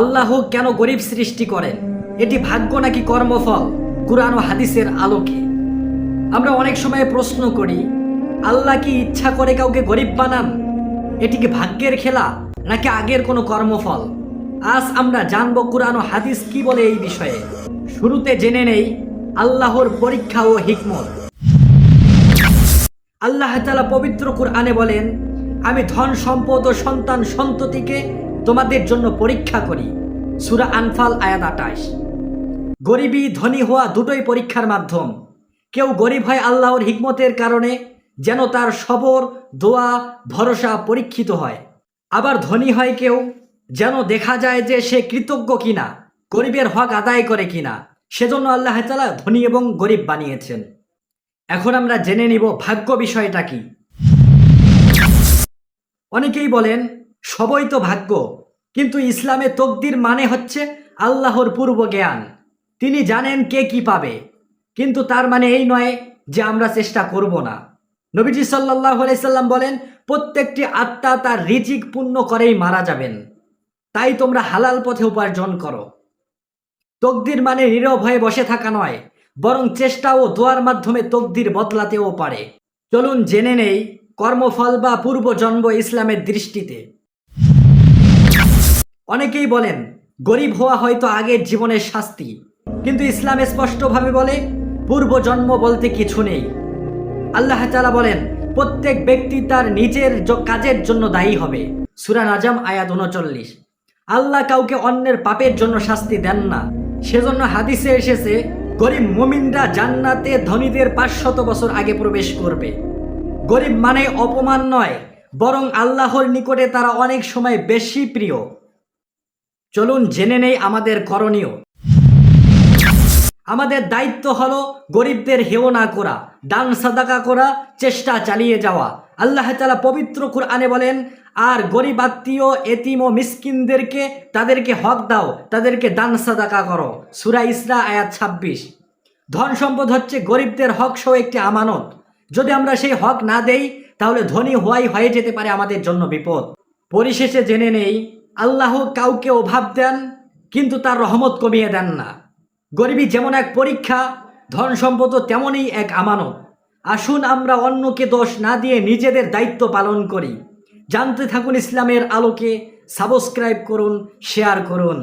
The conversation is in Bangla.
আল্লাহ কেন গরিব সৃষ্টি করেন এটি ভাগ্য নাকি কর্মফল? কুরআন ও হাদিসের আলোকে। আমরা অনেক সময় প্রশ্ন করি, আল্লাহ কি ইচ্ছা করে কাউকে গরিব বানান? এটি কি ভাগ্যের খেলা নাকি আগের কোনো কর্মফল? আজ আমরা জানব কুরআন ও হাদিস কি বলে এই বিষয়ে। শুরুতে জেনে নেই আল্লাহর পরীক্ষা ও হিকমত। আল্লাহ তাআলা পবিত্র কুরআনে বলেন, আমি ধন সম্পদ ও সন্তান সন্ততিকে তোমাদের জন্য পরীক্ষা করি। সুরা আনফাল, আয়াত আটাশ গরিবী ধনী হওয়া দুটোই পরীক্ষার মাধ্যম। কেউ গরিব হয় আল্লাহর হিকমতের কারণে যেন তার সবর, দোয়া, ভরসা পরীক্ষিত হয়। আবার ধনী হয় কেউ যেন দেখা যায় যে সে কৃতজ্ঞ কিনা, গরিবের হক আদায় করে কিনা, সেজন্য আল্লাহ তালা ধনী এবং গরিব বানিয়েছেন। এখন আমরা জেনে নিব ভাগ্য বিষয়টা কি। অনেকেই বলেন সবই তো ভাগ্য, কিন্তু ইসলামে তকদির মানে হচ্ছে আল্লাহর পূর্ব জ্ঞান তিনি জানেন কে কি পাবে, কিন্তু তার মানে এই নয় যে আমরা চেষ্টা করব না। নবীজি সাল্লাহ আলাইসাল্লাম বলেন, প্রত্যেকটি আত্মা তার রিজিক পূর্ণ করেই মারা যাবেন। তাই তোমরা হালাল পথে উপার্জন করো। তকদির মানে নীরব হয়ে বসে থাকা নয়, বরং চেষ্টা ও দোয়ার মাধ্যমে তকদির বদলাতেও পারে। চলুন জেনে নেই কর্মফল বা পূর্বজন্ম ইসলামের দৃষ্টিতে। অনেকেই বলেন, গরিব হওয়া হয়তো আগের জীবনের শাস্তি। কিন্তু ইসলাম স্পষ্টভাবে বলে, পূর্বজন্ম বলতে কিছু নেই। আল্লাহ তাআলা বলেন, প্রত্যেক ব্যক্তি তার নিজের কাজের জন্য দায়ী হবে। সুরা নাজাম, আয়াত উনচল্লিশ। আল্লাহ কাউকে অন্যের পাপের জন্য শাস্তি দেন না। সেজন্য হাদিসে এসেছে, গরিব মুমিনরা জান্নাতে ধনীদের পাঁচশত বছর আগে প্রবেশ করবে। গরিব মানে অপমান নয়, বরং আল্লাহর নিকটে তারা অনেক সময় বেশি প্রিয়। চলুন জেনে নেই আমাদের করণীয়। আমাদের দায়িত্ব হলো গরিবদের হেও না করা, দান সাদাকা করা, চেষ্টা চালিয়ে যাওয়া। আল্লাহ তালা পবিত্র কুরআনে বলেন, আর গরিব আত্মীয়, এতিম ও মিসকিনদেরকে তাদেরকে হক দাও, তাদেরকে দান সাদাকা করো। সুরা ইসরা আয়াত ছাব্বিশ। ধন সম্পদ হচ্ছে গরিবদের হক সহ একটি আমানত। যদি আমরা সেই হক না দেই, তাহলে ধনী হওয়াই হয়ে যেতে পারে আমাদের জন্য বিপদ। পরিশেষে জেনে নেই আল্লাহ কাউকে অভাব দেন, কিন্তু তার রহমত কমিয়ে দেন না। গরিবী যেমন এক পরীক্ষা, ধন সম্পদ তেমনই এক আমানত। আসুন আমরা অন্যকে দোষ না দিয়ে নিজেদের দায়িত্ব পালন করি। জানতে থাকুন ইসলামের আলোকে, সাবস্ক্রাইব করুন, শেয়ার করুন।